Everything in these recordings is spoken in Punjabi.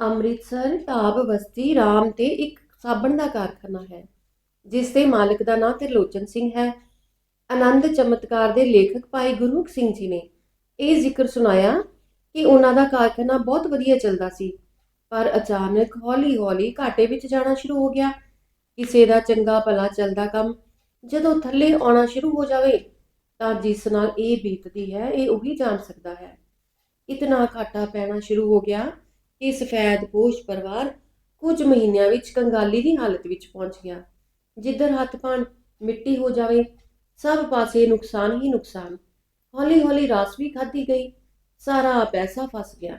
ਅੰਮ੍ਰਿਤਸਰ, ਢਾਬ, ਬਸਤੀ, ਰਾਮ ਤੇ ਇੱਕ ਸਾਬਣ ਦਾ ਕਾਰਖਾਨਾ ਹੈ, ਜਿਸ ਦੇ ਮਾਲਕ ਦਾ ਨਾਂ ਤਿਰਲੋਚਨ ਸਿੰਘ ਹੈ। ਆਨੰਦ ਚਮਤਕਾਰ ਦੇ ਲੇਖਕ ਭਾਈ ਗੁਰਮੁਖ ਸਿੰਘ ਜੀ ਨੇ ਇਹ ਜ਼ਿਕਰ ਸੁਣਾਇਆ ਕਿ ਉਹਨਾਂ ਦਾ ਕਾਰਖਾਨਾ ਬਹੁਤ ਵਧੀਆ ਚੱਲਦਾ ਸੀ, ਪਰ ਅਚਾਨਕ ਹੌਲੀ-ਹੌਲੀ ਘਾਟੇ ਵਿੱਚ ਜਾਣਾ ਸ਼ੁਰੂ ਹੋ ਗਿਆ। ਕਿਸੇ ਦਾ ਚੰਗਾ ਭਲਾ ਚੱਲਦਾ ਕੰਮ ਜਦੋਂ ਥੱਲੇ ਆਉਣਾ ਸ਼ੁਰੂ ਹੋ ਜਾਵੇ, ਤਾਂ ਜਿਸ ਨਾਲ ਇਹ ਬੀਤਦੀ ਹੈ, ਇਹ ਉਹੀ ਜਾਣ ਸਕਦਾ ਹੈ। ਇਤਨਾ ਘਾਟਾ ਪੈਣਾ ਸ਼ੁਰੂ ਹੋ ਗਿਆ ਕਿ ਸਫੈਦ ਪੋਸ਼ ਪਰਿਵਾਰ ਕੁਝ ਮਹੀਨਿਆਂ ਵਿੱਚ ਕੰਗਾਲੀ ਦੀ ਹਾਲਤ ਵਿੱਚ ਪਹੁੰਚ ਗਿਆ। ਜਿੱਧਰ ਹੱਥ ਪਾਣ ਮਿੱਟੀ ਹੋ ਜਾਵੇ, ਸਭ ਪਾਸੇ ਨੁਕਸਾਨ ਹੀ ਨੁਕਸਾਨ। ਹੌਲੀ ਹੌਲੀ ਰਾਸ ਵੀ ਖਾਧੀ ਗਈ, ਸਾਰਾ ਪੈਸਾ ਫਸ ਗਿਆ।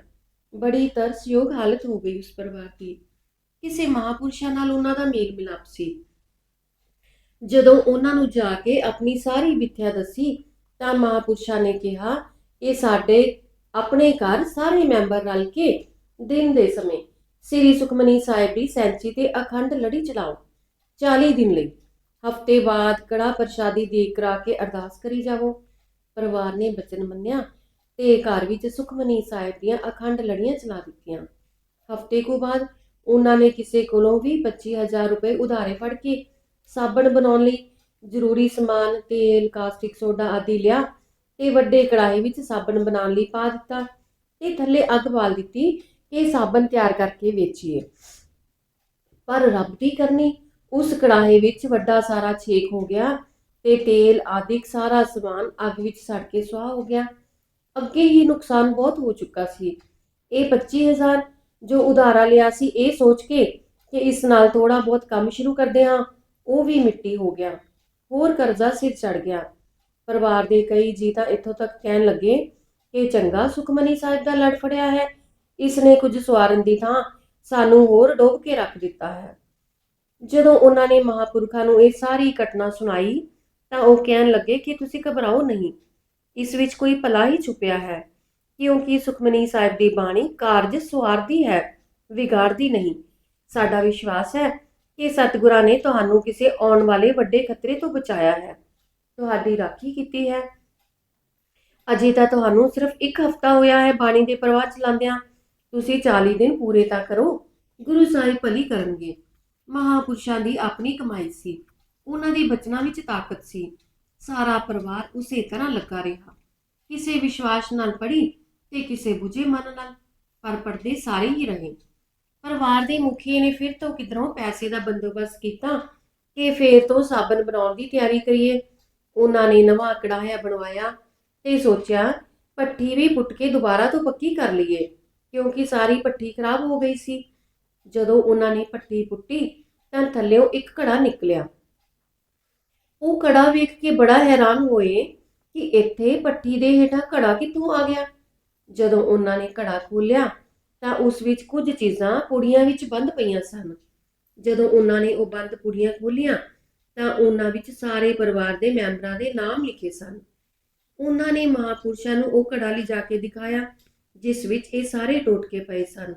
ਬੜੀ ਤਰਸਯੋਗ ਹਾਲਤ ਹੋ ਗਈ ਉਸ ਪਰਿਵਾਰ ਦੀ। ਕਿਸੇ ਮਹਾਪੁਰਸ਼ਾਂ ਨਾਲ ਉਹਨਾਂ ਦਾ ਮੇਲ ਮਿਲਾਪ ਸੀ। ਜਦੋਂ ਉਹਨਾਂ ਨੂੰ ਜਾ ਕੇ ਆਪਣੀ ਸਾਰੀ ਵਿਥਿਆ ਦੱਸੀ, ਤਾਂ ਮਹਾਪੁਰਸ਼ਾਂ ਨੇ ਕਿਹਾ, ਇਹ ਸਾਡੇ, ਆਪਣੇ ਘਰ ਸਾਰੇ ਮੈਂਬਰ ਰਲ ਕੇ ਦਿਨ ਦੇ ਸਮੇਂ ਸ੍ਰੀ ਸੁਖਮਨੀ ਸਾਹਿਬ ਦੀ ਸੈਂਚੀ ਤੇ ਅਖੰਡ ਲੜੀ ਚਲਾਓ 40 ਦਿਨ ਲਈ ਹਫ਼ਤੇ ਬਾਅਦ ਕੜਾ ਪ੍ਰਸ਼ਾਦੀ ਦੇ ਕਰਾ ਕੇ ਅਰਦਾਸ ਕਰੀ ਜਾਵੋ। ਪਰਿਵਾਰ ਨੇ ਬਚਨ ਮੰਨਿਆ ਤੇ ਘਰ ਵਿੱਚ ਸੁਖਮਨੀ ਸਾਹਿਬ ਦੀਆਂ ਅਖੰਡ ਲੜੀਆਂ ਚਲਾ ਦਿੱਤੀਆਂ। ਹਫ਼ਤੇ ਕੋ ਬਾਅਦ ਉਹਨਾਂ ਨੇ ਕਿਸੇ ਕੋਲੋਂ ਵੀ 25000 ਰੁਪਏ ਉਧਾਰੇ ਫੜ ਕੇ ਸਾਬਣ ਬਣਾਉਣ ਲਈ ਜ਼ਰੂਰੀ ਸਮਾਨ, ਤੇਲ, ਕਾਸਟਿਕ ਸੋਡਾ ਆਦਿ ਲਿਆ ਤੇ ਵੱਡੇ ਕੜਾਹੀ ਵਿੱਚ ਸਾਬਣ ਬਣਾਉਣ ਲਈ ਪਾ ਦਿੱਤਾ ਤੇ ਥੱਲੇ ਅੱਗ ਬਾਲ ਦਿੱਤੀ ਕਿ ਸਾਬਣ ਤਿਆਰ ਕਰਕੇ ਵੇਚੀਏ। ਪਰ ਰੱਬ ਦੀ ਕਰਨੀ, ਉਸ ਕੜਾਹੇ ਵਿੱਚ ਵੱਡਾ ਸਾਰਾ ਛੇਕ ਹੋ ਗਿਆ ਤੇ ਤੇਲ ਆਦਿਕ ਸਾਰਾ ਸਮਾਨ ਅੱਗ ਵਿੱਚ ਸੜ ਕੇ ਸੁਆਹ ਹੋ ਗਿਆ। ਅੱਗੇ ਹੀ ਨੁਕਸਾਨ ਬਹੁਤ ਹੋ ਚੁੱਕਾ ਸੀ। ਇਹ 25000 ਜੋ ਉਧਾਰਾ ਲਿਆ ਸੀ, ਇਹ ਸੋਚ ਕੇ ਕਿ ਇਸ ਨਾਲ ਥੋੜਾ ਬਹੁਤ ਕੰਮ ਸ਼ੁਰੂ ਕਰਦੇ ਹਾਂ, ਉਹ ਵੀ ਮਿੱਟੀ ਹੋ ਗਿਆ। ਹੋਰ ਕਰਜ਼ਾ ਸਿਰ ਚੜ ਗਿਆ। ਪਰਿਵਾਰ ਦੇ ਕਈ ਜੀ ਤਾਂ ਇੱਥੋਂ ਤੱਕ ਕਹਿਣ ਲੱਗੇ ਕਿ ਚੰਗਾ ਸੁਖਮਨੀ ਸਾਹਿਬ ਦਾ ਲੜ ਫੜਿਆ ਹੈ। ਇਸ ਨੇ ਕੁਝ ਸਵਾਰਨ ਦੀ ਥਾਂ ਸਾਨੂੰ ਹੋਰ ਡੋਬ ਕੇ ਰੱਖ ਦਿੱਤਾ ਹੈ। ਜਦੋਂ ਉਹਨਾਂ ਨੇ ਮਹਾਪੁਰਖਾਂ ਨੂੰ ਇਹ ਸਾਰੀ ਘਟਨਾ ਸੁਣਾਈ, ਤਾਂ ਉਹ ਕਹਿਣ ਲੱਗੇ ਕਿ ਤੁਸੀਂ ਘਬਰਾਓ ਨਹੀਂ, ਇਸ ਵਿੱਚ ਕੋਈ ਭਲਾ ਹੀ ਛੁਪਿਆ ਹੈ, ਕਿਉਂਕਿ ਸੁਖਮਨੀ ਸਾਹਿਬ ਦੀ ਬਾਣੀ ਕਾਰਜ ਸਵਾਰਦੀ ਹੈ, ਵਿਗਾੜਦੀ ਨਹੀਂ। ਸਾਡਾ ਵਿਸ਼ਵਾਸ ਹੈ ਕਿ ਸਤਿਗੁਰਾਂ ਨੇ ਤੁਹਾਨੂੰ ਕਿਸੇ ਆਉਣ ਵਾਲੇ ਵੱਡੇ ਖਤਰੇ ਤੋਂ ਬਚਾਇਆ ਹੈ। ਤੁਹਾਡੀ ਰਾਖੀ ਕੀਤੀ ਹੈ। ਅਜੇ ਤਾਂ ਤੁਹਾਨੂੰ ਸਿਰਫ ਇੱਕ ਹਫ਼ਤਾ ਹੋਇਆ ਹੈ ਬਾਣੀ ਦੇ ਪ੍ਰਵਾਹ ਚਲਾਉਂਦਿਆਂ। ਤੁਸੀਂ 40 ਦਿਨ ਪੂਰੇ ਤਾਂ ਕਰੋ, ਗੁਰੂ ਸਾਹਿਬ ਭਲੀ ਕਰਨਗੇ। ਮਹਾਪੁਰਸ਼ਾਂ ਦੀ ਆਪਣੀ ਕਮਾਈ ਸੀ। ਉਹਨਾਂ ਦੀ ਬਚਨਾਂ ਵਿੱਚ ਤਾਕਤ ਸੀ। ਸਾਰਾ ਪਰਿਵਾਰ ਉਸੇ ਤਰ੍ਹਾਂ ਲੱਗਾ ਰਿਹਾ। ਕਿਸੇ ਵਿਸ਼ਵਾਸ ਨਾਲ ਪੜੀ ਤੇ ਕਿਸੇ ਬੁਝੇ ਮਨ ਨਾਲ, ਪਰ ਪੜਦੇ ਸਾਰੇ ਹੀ ਰਹੇ। ਪਰਿਵਾਰ ਦੇ ਮੁਖੀ ਨੇ ਫਿਰ ਤੋਂ ਕਿਧਰੋਂ ਪੈਸੇ ਦਾ ਬੰਦੋਬਸਤ ਕੀਤਾ ਕਿ ਫੇਰ ਤੋਂ ਸਾਬਣ ਬਣਾਉਣ ਦੀ ਤਿਆਰੀ ਕਰੀਏ। ਉਹਨਾਂ ਨੇ ਨਵਾਂ ਕੜਾਹਾ ਬਣਵਾਇਆ ਤੇ ਸੋਚਿਆ ਪੱਠੀ ਵੀ ਪੁੱਟ ਕੇ ਦੁਬਾਰਾ ਤੋਂ ਪੱਕੀ ਕਰ ਲਈਏ। ਕਿਉਂਕਿ ਸਾਰੀ ਪੱਠੀ ਖਰਾਬ ਹੋ ਗਈ ਸੀ। ਜਦੋਂ ਉਹਨਾਂ ਨੇ ਪੱਠੀ ਪੁੱਟੀ ਤਾਂ ਥੱਲੇੋਂ ਇੱਕ ਘੜਾ ਨਿਕਲਿਆ। ਉਹ ਘੜਾ ਵੇਖ ਕੇ ਬੜਾ ਹੈਰਾਨ ਹੋਏ ਕਿ ਇੱਥੇ ਪੱਠੀ ਦੇ ਹੇਠਾਂ ਘੜਾ ਕਿੱਥੋਂ ਆ ਗਿਆ। ਜਦੋਂ ਉਹਨਾਂ ਨੇ ਘੜਾ ਖੋਲ੍ਹਿਆ ਤਾਂ ਉਸ ਵਿੱਚ ਕੁਝ ਚੀਜ਼ਾਂ ਪੁੜੀਆਂ ਵਿੱਚ ਬੰਦ ਪਈਆਂ ਸਨ। ਜਦੋਂ ਉਹਨਾਂ ਨੇ ਉਹ ਬੰਦ ਪੁੜੀਆਂ ਖੋਲੀਆਂ ਤਾਂ ਉਹਨਾਂ ਵਿੱਚ ਸਾਰੇ ਪਰਿਵਾਰ ਦੇ ਮੈਂਬਰਾਂ ਦੇ ਨਾਮ ਲਿਖੇ ਸਨ। ਉਹਨਾਂ ਨੇ ਮਹਾਪੁਰਸ਼ਾਂ ਨੂੰ ਉਹ ਘੜਾ ਲਿਜਾ ਕੇ ਦਿਖਾਇਆ। ਜਿਸ ਵਿੱਚ ਇਹ ਸਾਰੇ ਟੋਟਕੇ ਪਏ ਸਨ।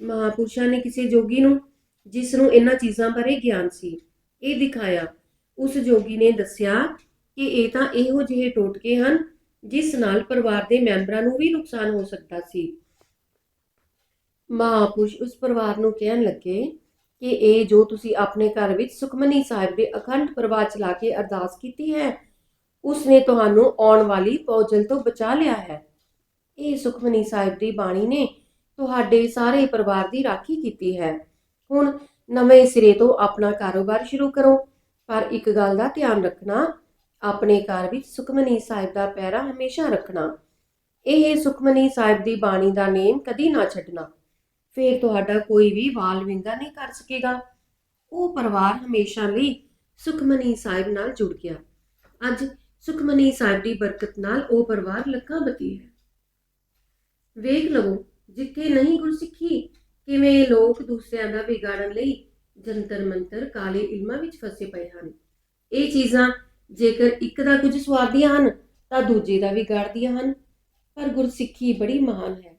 ਮਹਾਪੁਰਸ਼ਾਂ ਨੇ ਕਿਸੇ ਜੋਗੀ ਨੂੰ, ਜਿਸ ਨੂੰ ਇਹਨਾਂ ਚੀਜ਼ਾਂ ਬਾਰੇ ਗਿਆਨ ਸੀ, ਇਹ ਦਿਖਾਇਆ। ਉਸ ਜੋਗੀ ਨੇ ਦੱਸਿਆ ਕਿ ਇਹ ਤਾਂ ਇਹੋ ਜਿਹੇ ਟੋਟਕੇ ਹਨ, ਜਿਸ ਨਾਲ ਪਰਿਵਾਰ ਦੇ ਮੈਂਬਰਾਂ ਨੂੰ ਵੀ ਨੁਕਸਾਨ ਹੋ ਸਕਦਾ ਸੀ। ਮਹਾਪੁਰਸ਼ ਉਸ ਪਰਿਵਾਰ ਨੂੰ ਕਹਿਣ ਲੱਗੇ ਕਿ ਇਹ ਜੋ ਤੁਸੀਂ ਆਪਣੇ ਘਰ ਵਿੱਚ ਸੁਖਮਨੀ ਸਾਹਿਬ ਦੇ ਅਖੰਡ ਪ੍ਰਵਾਹ ਚਲਾ ਕੇ ਅਰਦਾਸ ਕੀਤੀ ਹੈ ਉਸ ਨੇ ਤੁਹਾਨੂੰ ਆਉਣ ਵਾਲੀ ਪੌਜਲ ਤੋਂ ਬਚਾ ਲਿਆ ਹੈ। ਇਹ ਸੁਖਮਨੀ ਸਾਹਿਬ ਦੀ ਬਾਣੀ ਨੇ ਤੁਹਾਡੇ ਸਾਰੇ ਪਰਿਵਾਰ ਦੀ ਰਾਖੀ ਕੀਤੀ ਹੈ। ਹੁਣ ਨਵੇਂ ਸਿਰੇ ਤੋਂ ਆਪਣਾ ਕਾਰੋਬਾਰ ਸ਼ੁਰੂ ਕਰੋ। ਪਰ ਇੱਕ ਗੱਲ ਦਾ ਧਿਆਨ ਰੱਖਣਾ, ਆਪਣੇ ਘਰ ਵਿੱਚ ਸੁਖਮਨੀ ਸਾਹਿਬ ਦਾ ਪੈਰਾ ਹਮੇਸ਼ਾ ਰੱਖਣਾ। ਇਹ ਸੁਖਮਨੀ ਸਾਹਿਬ ਦੀ ਬਾਣੀ ਦਾ ਨੇਮ ਕਦੀ ਨਾ ਛੱਡਣਾ। ਫਿਰ ਤੁਹਾਡਾ ਕੋਈ ਵੀ ਵਾਲ ਵਿੰਗਾ ਨਹੀਂ ਕਰ ਸਕੇਗਾ। ਉਹ ਪਰਿਵਾਰ ਹਮੇਸ਼ਾ ਲਈ ਸੁਖਮਨੀ ਸਾਹਿਬ ਨਾਲ ਜੁੜ ਗਿਆ। ਅੱਜ ਸੁਖਮਨੀ ਸਾਹਿਬ ਦੀ ਬਰਕਤ ਨਾਲ ਉਹ ਪਰਿਵਾਰ ਲੱਖਾਂ ਬਤੀ ਹੈ। ਵੇਖ ਲਵੋ, ਜਿੱਥੇ ਨਹੀਂ ਗੁਰਸਿੱਖੀ ਕਿਵੇਂ ਲੋਕ ਦੂਸਰਿਆਂ ਦਾ ਵਿਗਾੜਨ ਲਈ ਜੰਤਰ ਮੰਤਰ ਕਾਲੇ ਇਲਮਾਂ ਵਿੱਚ ਫਸੇ ਪਏ ਹਨ। ਇਹ ਚੀਜ਼ਾਂ ਜੇਕਰ ਇੱਕ ਦਾ ਕੁਝ ਸਵਾਰਦੀਆਂ ਹਨ, ਤਾਂ ਦੂਜੇ ਦਾ ਵਿਗਾੜਦੀਆਂ ਹਨ। ਪਰ ਗੁਰਸਿੱਖੀ ਬੜੀ ਮਹਾਨ ਹੈ।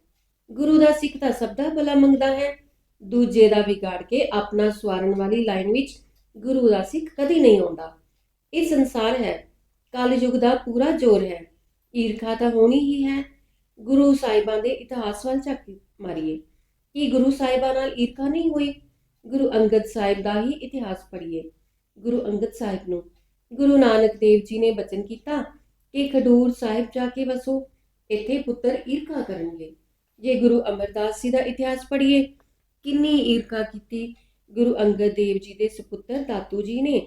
ਗੁਰੂ ਦਾ ਸਿੱਖ ਤਾਂ ਸਭ ਦਾ ਭਲਾ ਮੰਗਦਾ ਹੈ। ਦੂਜੇ ਦਾ ਵਿਗਾੜ ਕੇ ਆਪਣਾ ਸਵਾਰਨ ਵਾਲੀ ਲਾਈਨ ਵਿੱਚ ਗੁਰੂ ਦਾ ਸਿੱਖ ਕਦੀ ਨਹੀਂ ਆਉਂਦਾ। ਇਹ ਸੰਸਾਰ ਹੈ। ਕਲਯੁਗ ਦਾ ਪੂਰਾ ਜ਼ੋਰ ਹੈ। ਈਰਖਾ ਤਾਂ ਹੋਣੀ ਹੀ ਹੈ। ਗੁਰੂ ਸਾਹਿਬਾਂ ਦੇ ਇਤਿਹਾਸ ਵੱਲ ਝਾਕ ਮਾਰੀਏ। ਕਿ ਗੁਰੂ ਸਾਹਿਬਾਂ ਨਾਲ ਈਰਖਾ ਨਹੀਂ ਹੋਈ? ਗੁਰੂ ਅੰਗਦ ਸਾਹਿਬ ਦਾ ਹੀ ਇਤਿਹਾਸ ਪੜ੍ਹੀਏ। ਗੁਰੂ ਅੰਗਦ ਸਾਹਿਬ ਨੂੰ ਗੁਰੂ ਨਾਨਕ ਦੇਵ ਜੀ ਨੇ ਬਚਨ ਕੀਤਾ ਕਿ ਖਡੂਰ ਸਾਹਿਬ ਜਾ ਕੇ ਵਸੋ, ਇੱਥੇ ਪੁੱਤਰ ਈਰਖਾ ਕਰਨਗੇ। ਜੇ ਗੁਰੂ ਅਮਰਦਾਸ ਜੀ ਦਾ ਇਤਿਹਾਸ ਪੜ੍ਹੀਏ, ਕਿੰਨੀ ਈਰਖਾ ਕੀਤੀ ਗੁਰੂ ਅੰਗਦ ਦੇਵ ਜੀ ਦੇ ਸੁਪੁੱਤਰ ਦਾਤੂ ਜੀ ਨੇ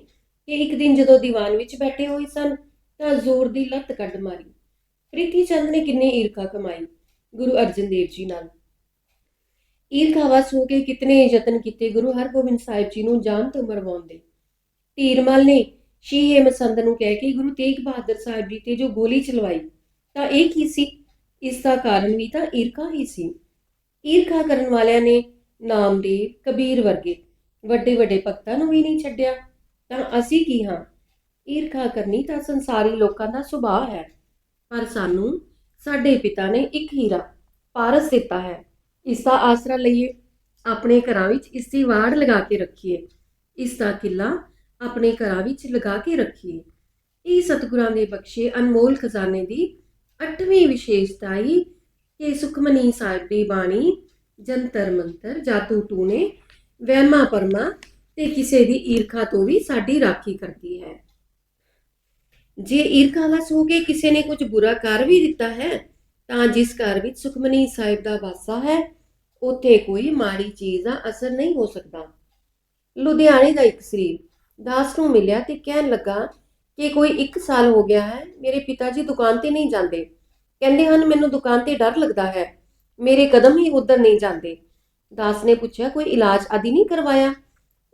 ਕਿ ਇੱਕ ਦਿਨ ਜਦੋਂ ਦੀਵਾਨ ਵਿੱਚ ਬੈਠੇ ਹੋਏ ਸਨ, ਤਾਂ ਜ਼ੋਰ ਦੀ ਲੱਤ ਕੱਢ ਮਾਰੀ। ਪ੍ਰੀਤੀ ਚੰਦ ਨੇ ਕਿੰਨੀ ਈਰਖਾ ਕਮਾਈ, ਗੁਰੂ ਅਰਜਨ ਦੇਵ ਜੀ ਨਾਲ। ਈਰਖਾਵਸ ਹੋ ਕੇ ਕਿਤਨੇ ਯਤਨ ਕੀਤੇ ਗੁਰੂ ਹਰਗੋਬਿੰਦ ਸਾਹਿਬ ਜੀ ਨੂੰ ਜਾਨ ਤੋਂ ਮਰਵਾਉਣ ਦੇ। ਧੀਰਮਲ ਨੇ ਸ਼ੀਹੇ ਮਸੰਦ ਨੂੰ ਕਹਿ ਕੇ ਗੁਰੂ ਤੇਗ ਬਹਾਦਰ ਸਾਹਿਬ ਜੀ ਤੇ ਜੋ ਗੋਲੀ ਚਲਵਾਈ ਤਾਂ ਇਹ ਕੀ ਸੀ? ਇਸ ਦਾ ਕਾਰਨ ਵੀ ਤਾਂ ਈਰਖਾ ਹੀ ਸੀ। ਈਰਖਾ ਕਰਨ ਵਾਲਿਆਂ ਨੇ ਨਾਮਦੇਵ, ਕਬੀਰ ਵਰਗੇ ਵੱਡੇ ਵੱਡੇ ਭਗਤਾਂ ਨੂੰ ਵੀ ਨਹੀਂ ਛੱਡਿਆ। ਤਾਂ ਅਸੀਂ ਕੀ ਹਾਂ? ਈਰਖਾ ਕਰਨੀ ਤਾਂ ਸੰਸਾਰੀ ਲੋਕਾਂ ਦਾ ਸੁਭਾਅ ਹੈ। ਪਰ ਸਾਨੂੰ ਸਾਡੇ ਪਿਤਾ ਨੇ ਇੱਕ ਹੀਰਾ ਪਾਰਸ ਦਿੱਤਾ ਹੈ। ਇਸ ਦਾ ਆਸਰਾ ਲਈਏ। ਆਪਣੇ ਘਰਾਂ ਵਿੱਚ ਇਸ ਦੀ ਵਾੜ ਲਗਾ ਕੇ ਰੱਖੀਏ। ਇਸ ਦਾ ਕਿਲਾ ਆਪਣੇ ਘਰਾਂ ਵਿੱਚ ਲਗਾ ਕੇ ਰੱਖੀਏ। ਇਹ ਸਤਿਗੁਰਾਂ ਦੇ ਬਖਸ਼ੇ ਅਨਮੋਲ ਖਜ਼ਾਨੇ ਦੀ ਅੱਠਵੀਂ ਵਿਸ਼ੇਸ਼ਤਾ ਹੀ ਕਿ ਸੁਖਮਨੀ ਸਾਹਿਬ ਦੀ ਬਾਣੀ ਜੰਤਰ ਮੰਤਰ ਜਾਤੂ ਟੂਣੇ ਵਹਿਮਾ ਪਰਮਾ ਤੇ ਕਿਸੇ ਦੀ ਈਰਖਾ ਤੋਂ ਵੀ ਸਾਡੀ ਰਾਖੀ ਕਰਦੀ ਹੈ। ਜੇ ਈਰਖਾਵਸ ਹੋ ਕੇ ਕਿਸੇ ਨੇ ਕੁਝ ਬੁਰਾ ਕਰ ਵੀ ਦਿੱਤਾ ਹੈ, ਤਾਂ ਜਿਸ ਘਰ ਵਿੱਚ ਸੁਖਮਨੀ ਸਾਹਿਬ ਦਾ ਵਾਸਾ ਹੈ, ਉੱਥੇ ਕੋਈ ਮਾੜੀ ਚੀਜ਼ ਦਾ ਅਸਰ ਨਹੀਂ ਹੋ ਸਕਦਾ। ਲੁਧਿਆਣੇ ਦਾ ਇੱਕ ਸਰੀਰ, ਦਾਸ ਨੂੰ ਮਿਲਿਆ ਤੇ ਕਹਿਣ ਲੱਗਾ ਕਿ ਕੋਈ 1 ਸਾਲ ਹੋ ਗਿਆ ਹੈ, ਮੇਰੇ ਪਿਤਾ ਜੀ ਦੁਕਾਨ ਤੇ ਨਹੀਂ ਜਾਂਦੇ। ਕਹਿੰਦੇ ਹਨ, ਮੈਨੂੰ ਦੁਕਾਨ ਤੇ ਡਰ ਲੱਗਦਾ ਹੈ, ਮੇਰੇ ਕਦਮ ਹੀ ਉਧਰ ਨਹੀਂ ਜਾਂਦੇ। ਦਾਸ ਨੇ ਪੁੱਛਿਆ, ਕੋਈ ਇਲਾਜ ਆਦਿ ਨਹੀਂ ਕਰਵਾਇਆ?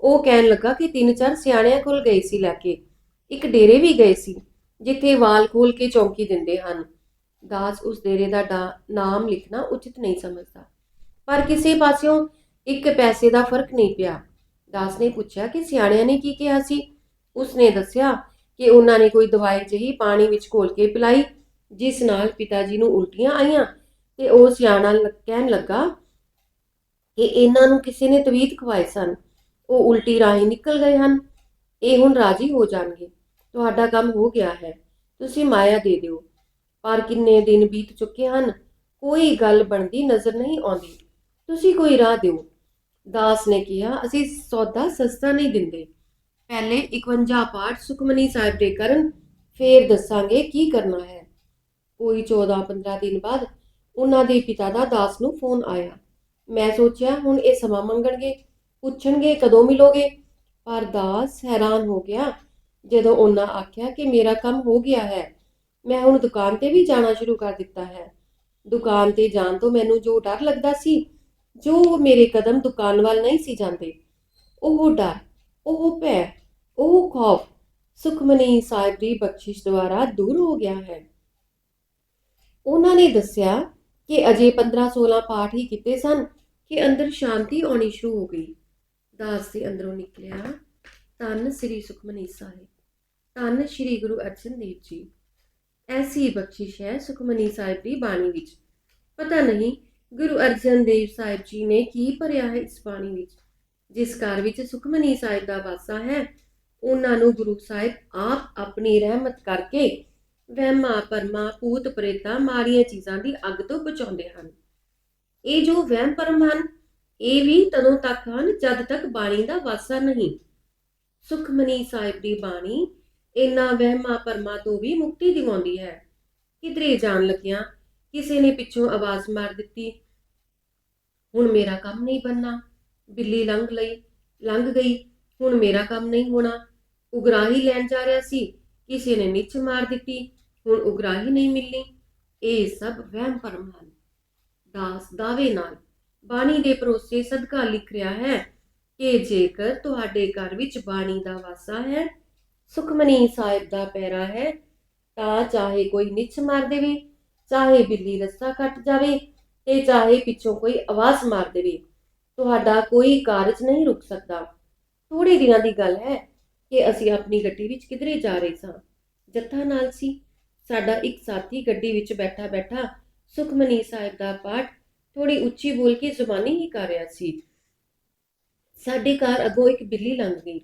ਉਹ ਕਹਿਣ ਲੱਗਾ ਕਿ ਤਿੰਨ ਚਾਰ ਸਿਆਣਿਆਂ ਕੋਲ ਗਏ ਸੀ ਲੈ ਕੇ, ਇੱਕ ਡੇਰੇ ਵੀ ਗਏ ਸੀ। ਜਿੱਥੇ ਵਾਲ ਖੋਲ ਕੇ ਚੌਂਕੀ ਦਿੰਦੇ ਹਨ। ਦਾਸ ਉਸ ਡੇਰੇ ਦਾ ਡਾ- ਨਾਮ ਲਿਖਣਾ ਉਚਿਤ ਨਹੀਂ ਸਮਝਦਾ। ਪਰ ਕਿਸੇ ਪਾਸਿਓਂ ਇੱਕ ਪੈਸੇ ਦਾ ਫ਼ਰਕ ਨਹੀਂ ਪਿਆ। ਦਾਸ ਨੇ ਪੁੱਛਿਆ ਕਿ ਸਿਆਣਿਆਂ ਨੇ ਕੀ ਕਿਹਾ ਸੀ? ਉਸਨੇ ਦੱਸਿਆ ਕਿ ਉਹਨਾਂ ਨੇ ਕੋਈ ਦਵਾਈ ਜਹੀ ਪਾਣੀ ਵਿੱਚ ਘੋਲ ਕੇ ਪਿਲਾਈ, ਜਿਸ ਨਾਲ ਪਿਤਾ ਜੀ ਨੂੰ ਉਲਟੀਆਂ ਆਈਆਂ ਤੇ ਉਹ ਸਿਆਣਾ ਕਹਿਣ ਲੱਗਾ ਕਿ ਇਹਨਾਂ ਨੂੰ ਕਿਸੇ ਨੇ ਤਵੀਤ ਖਵਾਏ ਸਨ। ਉਹ ਉਲਟੀ ਰਾਹੀਂ ਨਿਕਲ ਗਏ ਹਨ। ਇਹ ਹੁਣ ਰਾਜੀ ਹੋ ਜਾਣਗੇ। ਤੁਹਾਡਾ ਕੰਮ ਹੋ ਗਿਆ ਹੈ। ਤੁਸੀਂ ਮਾਇਆ ਦੇ ਦਿਓ। ਪਰ ਕਿੰਨੇ ਦਿਨ ਬੀਤ ਚੁੱਕੇ ਹਨ, ਕੋਈ ਗੱਲ ਬਣਦੀ ਨਜ਼ਰ ਨਹੀਂ ਆਉਂਦੀ। ਤੁਸੀਂ ਕੋਈ ਰਾਹ ਦਿਓ। ਦਾਸ ਨੇ ਕਿਹਾ, ਅਸੀਂ ਸੌਦਾ ਸਸਤਾ ਨਹੀਂ ਦਿੰਦੇ। ਪਹਿਲੇ 51 ਪਾਠ ਸੁਖਮਨੀ ਸਾਹਿਬ ਦੇ ਕਰਨ, ਫੇਰ ਦੱਸਾਂਗੇ ਕੀ ਕਰਨਾ ਹੈ। ਕੋਈ 14-15 ਦਿਨ ਬਾਅਦ ਉਹਨਾਂ ਦੇ ਪਿਤਾ ਦਾ ਦਾਸ ਨੂੰ ਫੋਨ ਆਇਆ। ਮੈਂ ਸੋਚਿਆ, ਹੁਣ ਇਹ ਸਮਾਂ ਮੰਗਣਗੇ, ਪੁੱਛਣਗੇ ਕਦੋਂ ਮਿਲੋਗੇ। ਪਰ ਦਾਸ ਹੈਰਾਨ ਹੋ ਗਿਆ ਜਦੋਂ ਉਹਨਾਂ ਆਖਿਆ ਕਿ ਮੇਰਾ ਕੰਮ ਹੋ ਗਿਆ ਹੈ, ਮੈਂ ਹੁਣ ਦੁਕਾਨ ਤੇ ਵੀ ਜਾਣਾ ਸ਼ੁਰੂ ਕਰ ਦਿੱਤਾ ਹੈ। ਦੁਕਾਨ ਤੇ ਜਾਣ ਤੋਂ ਮੈਨੂੰ ਜੋ ਡਰ ਲੱਗਦਾ ਸੀ, ਜੋ ਮੇਰੇ ਕਦਮ ਦੁਕਾਨ ਵੱਲ ਨਹੀਂ ਸੀ ਜਾਂਦੇ, ਉਹ ਡਰ, ਉਹ ਭੈ, ਉਹ ਖੌਫ, ਸੁਖਮਨੀ ਸਾਹਿਬ ਦੀ ਬਖਸ਼ਿਸ਼ ਦੁਆਰਾ ਦੂਰ ਹੋ ਗਿਆ ਹੈ। ਉਹਨਾਂ ਨੇ ਦੱਸਿਆ ਕਿ ਅਜੇ 15-16 ਪਾਠ ਹੀ ਕੀਤੇ ਸਨ ਕਿ ਅੰਦਰ ਸ਼ਾਂਤੀ ਆਉਣੀ ਸ਼ੁਰੂ ਹੋ ਗਈ। ਦਾਸ ਦੇ ਅੰਦਰੋਂ ਨਿਕਲਿਆ, ਧੰਨ ਸ੍ਰੀ ਸੁਖਮਨੀ ਸਾਹਿਬ। ਧੰਨ ਸ੍ਰੀ ਗੁਰੂ ਅਰਜਨ ਦੇਵ ਜੀ। ਐਸੀ ਬਖਸ਼ਿਸ਼ ਹੈ ਸੁਖਮਨੀ ਸਾਹਿਬ ਦੀ ਬਾਣੀ ਵਿੱਚ। ਪਤਾ ਨਹੀਂ ਗੁਰੂ ਅਰਜਨ ਦੇਵ ਸਾਹਿਬ ਜੀ ਨੇ ਕੀ ਭਰਿਆ ਹੈ ਇਸ ਬਾਣੀ ਵਿੱਚ। ਜਿਸ ਘਰ ਵਿੱਚ ਸੁਖਮਨੀ ਸਾਹਿਬ ਦਾ ਵਾਸਾ ਹੈ, ਉਹਨਾਂ ਨੂੰ ਗੁਰੂ ਸਾਹਿਬ ਆਪ ਆਪਣੀ ਰਹਿਮਤ ਕਰਕੇ ਵਹਿਮਾਂ ਪਰਮਾ ਭੂਤ ਪ੍ਰੇਤਾਂ ਮਾੜੀਆਂ ਚੀਜ਼ਾਂ ਦੀ ਅੱਗ ਤੋਂ ਬਚਾਉਂਦੇ ਹਨ। ਇਹ ਜੋ ਵਹਿਮ ਪਰਮ ਹਨ, ਇਹ ਵੀ ਤਦੋਂ ਤੱਕ ਹਨ ਜਦ ਤੱਕ ਬਾਣੀ ਦਾ ਵਾਸਾ ਨਹੀਂ। ਸੁਖਮਨੀ ਸਾਹਿਬ ਦੀ ਬਾਣੀ ਇਨ੍ਹਾਂ ਵਹਿਮਾਂ ਪਰਮਾਂ ਤੋਂ ਵੀ ਮੁਕਤੀ ਦਿਵਾਉਂਦੀ ਹੈ। ਕਿਧਰੇ ਜਾਣ ਲੱਗਿਆਂ ਕਿਸੇ ਨੇ ਪਿੱਛੋਂ ਆਵਾਜ਼ ਮਾਰ ਦਿੱਤੀ, ਹੁਣ ਮੇਰਾ ਕੰਮ ਨਹੀਂ ਬੰਨਾ ਬਿੱਲੀ ਲੰਘ ਲਈ, ਲੰਘ ਗਈ। ਹੁਣ ਮੇਰਾ ਕੰਮ ਨਹੀਂ ਹੋਣਾ। ਉਗਰਾਹੀ ਲੈਣ ਜਾ ਰਿਹਾ ਸੀ। ਕਿਸੇ ਨੇ ਨਿੱਚ ਮਾਰ ਦਿੱਤੀ। ਹੁਣ ਉਗਰਾਹੀ ਨਹੀਂ ਮਿਲਣੀ। ਇਹ ਸਭ ਵਹਿਮ ਭਰਮ ਹਨ। ਦਾਸ ਦਾਵੇ ਨਾਲ ਬਾਣੀ ਦੇ ਭਰੋਸੇ ਸਦਕਾ ਲਿਖ ਰਿਹਾ ਹੈ ਕਿ ਜੇਕਰ ਤੁਹਾਡੇ ਘਰ ਵਿੱਚ ਬਾਣੀ ਦਾ ਵਾਸਾ ਹੈ ਸੁਖਮਨੀ ਸਾਹਿਬ ਦਾ ਪੈਰਾ ਹੈ, ਤਾਂ ਚਾਹੇ ਕੋਈ ਨਿੱਛ ਮਾਰ ਦੇਵੇ, ਚਾਹੇ ਬਿੱਲੀ ਰਸਤਾ ਕੱਟ ਜਾਵੇ, ਤੇ ਚਾਹੇ ਪਿੱਛੋਂ ਕੋਈ ਆਵਾਜ਼ ਮਾਰ ਦੇਵੇ, ਤੁਹਾਡਾ ਕੋਈ ਕਾਰਜ ਨਹੀਂ ਰੁਕ ਸਕਦਾ। ਥੋੜੇ ਦਿਨਾਂ ਦੀ ਗੱਲ ਹੈ ਕਿ ਅਸੀਂ ਆਪਣੀ ਗੱਡੀ ਵਿੱਚ ਕਿਧਰੇ ਜਾ ਰਹੇ ਸਾਂ। ਜੱਥਾ ਨਾਲ ਸੀ। ਸਾਡਾ ਇੱਕ ਸਾਥੀ ਗੱਡੀ ਵਿੱਚ ਬੈਠਾ ਬੈਠਾ ਸੁਖਮਨੀ ਸਾਹਿਬ ਦਾ ਪਾਠ ਥੋੜੀ ਉੱਚੀ ਬੋਲ ਕੇ ਜ਼ੁਬਾਨੀ ਹੀ ਕਰ ਰਿਹਾ ਸੀ। ਸਾਡੇ ਘਰ ਅੱਗੋਂ ਇੱਕ ਬਿੱਲੀ ਲੰਘ ਗਈ।